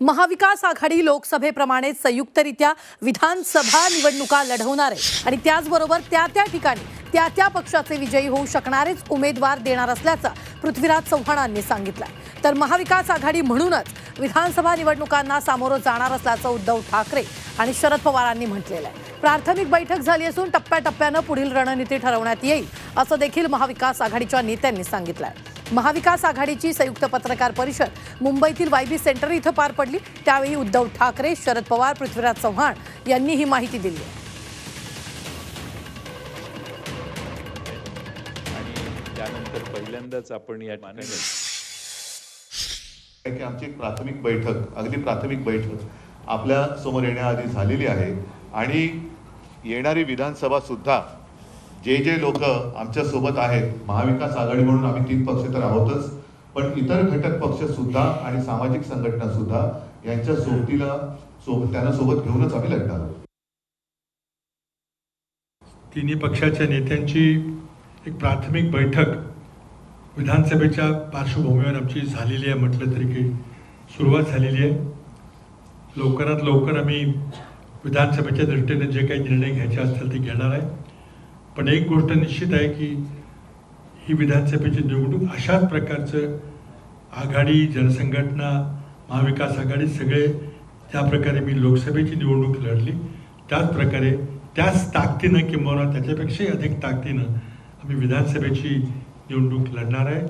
महाविकास आघाडी लोकसभेप्रमाणे संयुक्तरित्या विधानसभा निवडणुका लढवणार आहे. आणि त्याचबरोबर त्या त्या ठिकाणी त्या त्या पक्षाचे विजयी होऊ शकणारेच उमेदवार देणार असल्याचं पृथ्वीराज चव्हाणांनी सांगितलं तर महाविकास आघाडी म्हणूनच विधानसभा निवडणुकांना सामोरं जाणार असल्याचं उद्धव ठाकरे आणि शरद पवारांनी म्हटलेलं आहे. प्राथमिक बैठक झाली असून टप्प्याटप्प्यानं पुढील रणनीती ठरवण्यात येईल असं देखील महाविकास आघाडीच्या नेत्यांनी सांगितलं आहे महाविकास आघाडीची संयुक्त पत्रकार परिषद मुंबईतील वायबी सेंटर इथं पार पडली. त्यावेळी उद्धव ठाकरे शरद पवार पृथ्वीराज चव्हाण यांनी ही माहिती दिली. त्यानंतर पहिल्यांदाच आपण या ठिकाणी आहे की आमची एक प्राथमिक बैठक अगदी प्राथमिक बैठक आपल्यासमोर येण्याआधी झालेली आहे. आणि येणारी विधानसभा सुद्धा जे जे लोक आमच्यासोबत आहेत महाविकास आघाडी म्हणून आम्ही तीन पक्ष तर आहोतच पण इतर घटक पक्ष सुद्धा आणि सामाजिक संघटना सुद्धा यांच्या सोबतीला सोबत त्यांना सोबत घेऊनच आम्ही लढणार आहोत. तिन्ही पक्षाच्या नेत्यांची एक प्राथमिक बैठक विधानसभेच्या पार्श्वभूमीवर आमची झालेली आहे म्हटलं तरी की सुरुवात झालेली आहे. लवकरात लवकर आम्ही विधानसभेच्या दृष्टीने जे काही निर्णय घ्यायचे असतील ते घेणार आहे. पण एक गोष्ट निश्चित आहे की ही विधानसभेची निवडणूक अशाच प्रकारचं आघाडी जनसंघटना महाविकास आघाडी सगळे ज्या प्रकारे मी लोकसभेची निवडणूक लढली त्याच प्रकारे त्याच ताकदीनं किंवा त्याच्यापेक्षाही अधिक ताकदीनं आम्ही विधानसभेची निवडणूक लढणार आहे.